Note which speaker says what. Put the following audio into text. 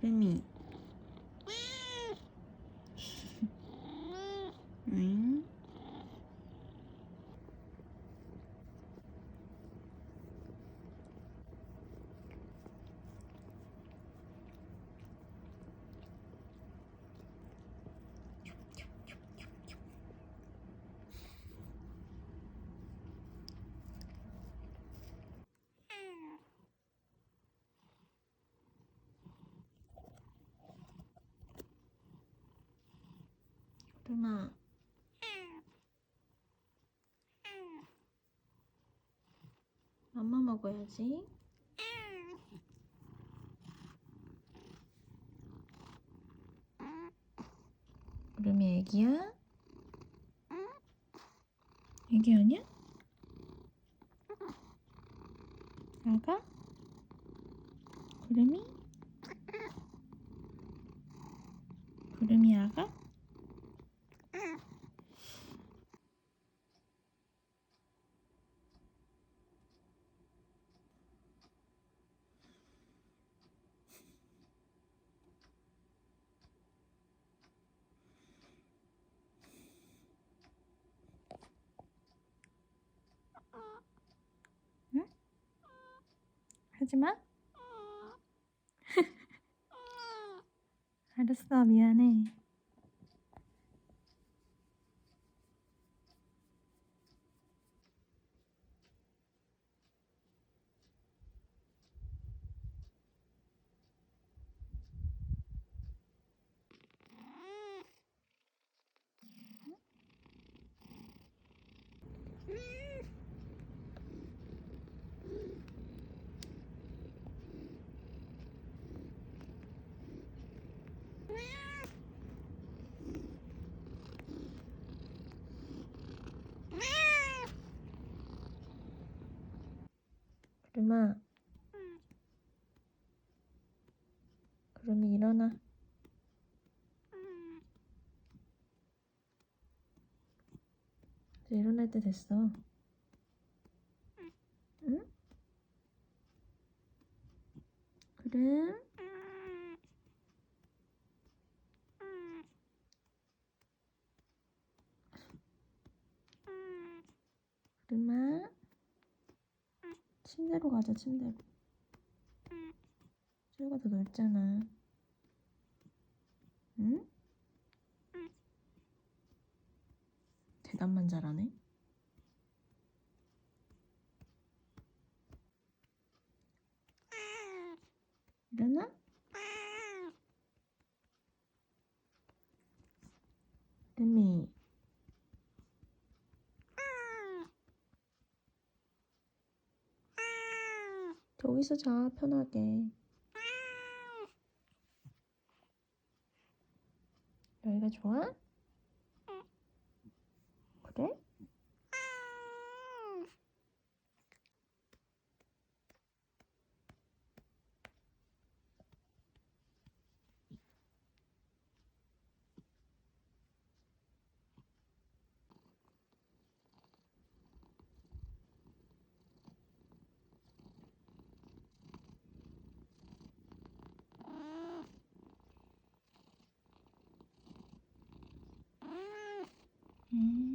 Speaker 1: 구름이. 응? 구름아. 맘마 먹어야지. 구름이 애기야? 애기 아니야? 아가? 구름이? 구름이 아가? 하지마. 알았어, 미안해. 구름아. 구름이 일어나. 이제 일어날 때 됐어. 응? 구름? 구름아? 침대로 가자, 침대로. 저기가 더 넓잖아. 응? 대답만 잘하네. 일어나? 루미. 저기서 자, 편하게. 여기가 좋아? 그래? Mm.